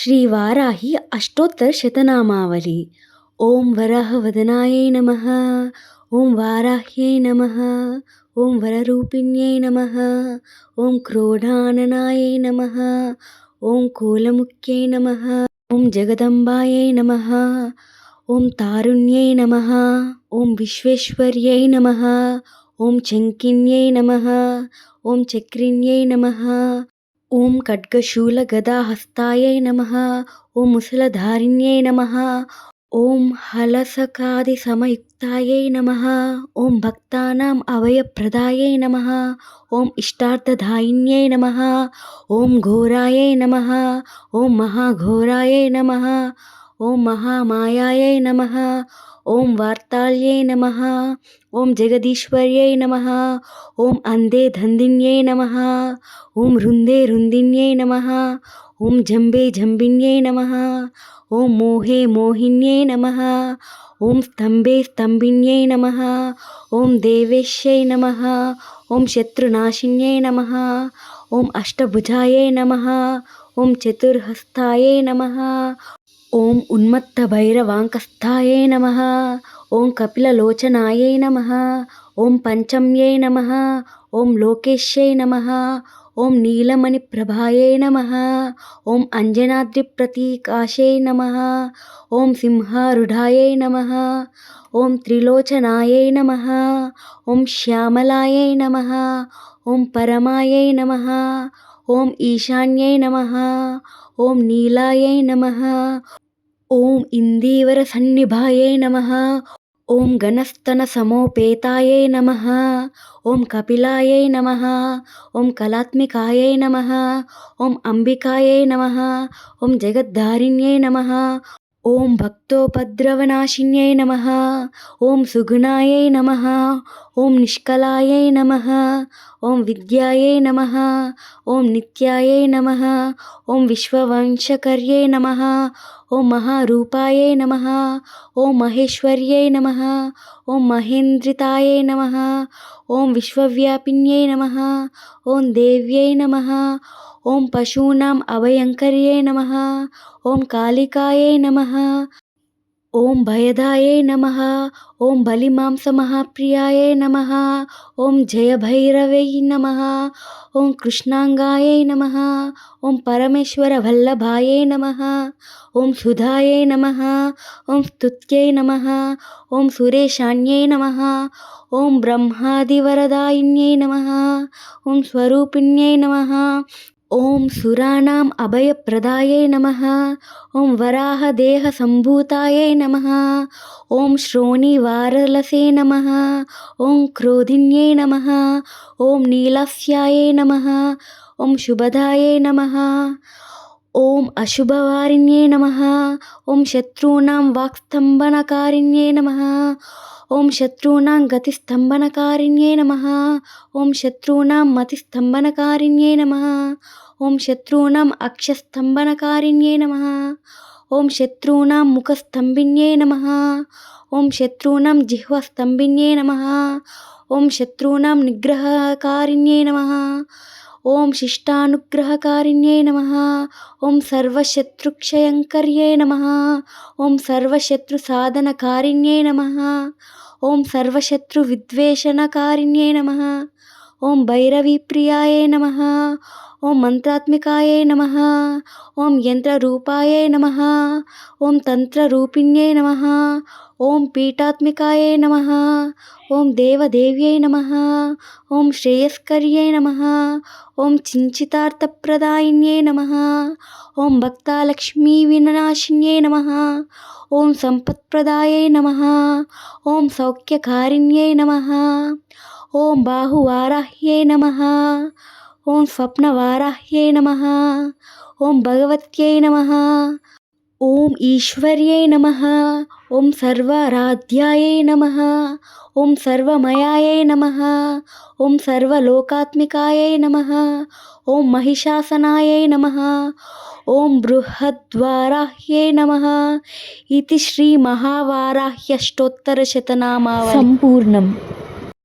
ஸ்ரீ வாராகி அஷ்டோத்தர சதநாமாவளி. ஓம் வராக வதனாயை நம ஓம் வாராஹ்யை நம ஓம் வரரூபிணியை நம ஓம் குரோடானனாயை நம ஓம் கோலமுக்கியை நம ஓம் ஜெகதம்பாயை நம ஓம் தாருண்யை நம ஓம் விஸ்வேஸ்வர்யை நம ஓம் செங்கின்யை நம ஓம் சக்ரின்யை நம ఓం ఖడ్గశూల ఖడ్గశూలగదాహస్తాయై నమ ఓం ముసలధారిణ్యై నమ ఓం హలసకాది హలసకాదిసమయుక్తాయై నమ ఓం భక్తానాం అభయప్రదాయై నమ ఓం ఇష్టార్థధాయిన్యై నమ ఓం ఘోరాయై నమ ఓం మహాఘోరాయై నమ ఓం మహామాయాయై నమ ओम वार्ताल्य नमः ओम जगदीश्वर्यै नमः ओम अंधे धन्दिन्यै नमः ओम रुंदे रुन्दिन्यै नमः ओम जंबे जम्बिन्यै नमः ओम मोहे मोहिन्यै नमः ओम स्तंभे स्तम्भिन्यै नमः ओम देवेश्यै नमः ओम शत्रुनाशिन्यै नमः ओम अष्टभुजा नमः ओम चतुर्हस्ताय नमः ఓం ఉన్మత్త భైరవాంకస్థాయే నమ. ఓం కపిలలోచనాయే నమ. ఓం పంచమ్యై నమ. ఓం లోకేశ్యై నమ. ఓం నీలమణి ప్రభాయే నమ. ఓం అంజనాద్రి ప్రతీకాశే నమ. ఓం సింహారుఢాయై నమ. ఓం త్రిలోచనాయై నమ. ఓం శ్యామలాయై నమ. ఓం పరమాయై నమ. ఓం ఈశాన్యై నమ ఓం నీలాయై నమ ఓం ఇందీవర సన్నిభాయై నమ ఓం గణస్తన సమోపేతాయై నమ ఓం కపిలాయై నమ ఓం కళాత్మికాయై నమ ఓం అంబికాయై నమ ఓం జగద్ధారిణ్యై నమ ఓం భక్తోపద్రవనాశిన్యై నమ ఓం సుగుణాయై నమ ओम निष्कलाय नम ओं विद्याय नम ओं नित्यायै नम ओं विश्ववंशकर्यै नम ओं महारूपाय नम ओं महेश्वर्यै नम ओं महेन्द्रिताय नम ओं विश्वव्यापिन्यै नम ओं देव्यै नम ओं पशूनाम् अभयङ्कर्यै नमः ॐ कालिकायै ओम भयदाय नम ओं बलिमांस नम ओं जय भैरव नम ओं कृष्णांगाय नम ओं परमेश्वर वल्लभाय नम ओं सुधाय नम ओं स्तुत्य नम ओं सुरेशान्यै नम ओं ब्रह्मादिवरदाय नम ओं स्वरूपिण्य नम ఓం సురాణాం అభయప్రదాయై నమ. ఓం వరాహదేహసంభూతాయై నమ. ఓం శ్రోణివారలసే నమ. ఓం క్రోధిన్యై నమ. ఓం నీలాస్యాయై నమ. ఓం శుభదాయై నమ. ఓం అశుభవారిణ్యే నమ. ఓం శత్రూణాం వాక్స్తంభనకారిణ్యే నమ. ఓం శత్రూణాం గతిస్తంభనకారిణ్యే నమ. ఓం శత్రూణాం మతిస్తంభనకారిణ్యే నమ. ఓం శత్రూణాం అక్షస్తంభనకారిణ్యే నమ. ఓం శత్రూణాం ముఖస్తంభిన్యే నమ. ఓం శత్రూణాం జిహ్వస్తంభిన్యే నమ. ఓం శత్రూణాం నిగ్రహకారిణ్యే నమ. ఓం శిష్టానుగ్రహకారిణ్యై నమ. ఓం సర్వశత్రుక్షయంకర్యై నమ. ఓం సర్వశత్రు సర్వశత్రుసాధనకారిణ్యై నమ. ఓం సర్వశత్రు సర్వశత్రువిద్వేషణకారిణ్యై నమ. ఓం భైరవీప్రియాయే నమ. ఓం మంత్రాత్మికాయై నమ ఓం యంత్రరూపాయై నమ ఓం తంత్రరూపిణ్యై నమ ఓం పీఠాత్మికాయై నమ ఓం దేవదేవ్యై నమ ఓం శ్రేయస్కర్యై నమ ఓం చించితార్థప్రదాయిన్యై నమ ఓం భక్తాలక్ష్మీ వినాశిన్యై నమ ఓం సంపత్ప్రదాయై నమ ఓం సౌఖ్యకారిణ్యై నమ ఓం బాహువారాహ్యై నమ ఓం స్వప్నవారాహ్యై నమ. ఓం భగవత్యై నమ. ఓం ఈశ్వర్యై నమ. ఓం సర్వారాధ్యాయై నమ. ఓం సర్వమయాయై నమ. ఓం సర్వలోకాత్మికాయై నమ. ఓం మహిషాసనాయై నమ. ఓం బృహద్వారాహ్యై నమ. ఇది శ్రీ మహావారాహ్యష్టోత్తరశతనామావళి సంపూర్ణం.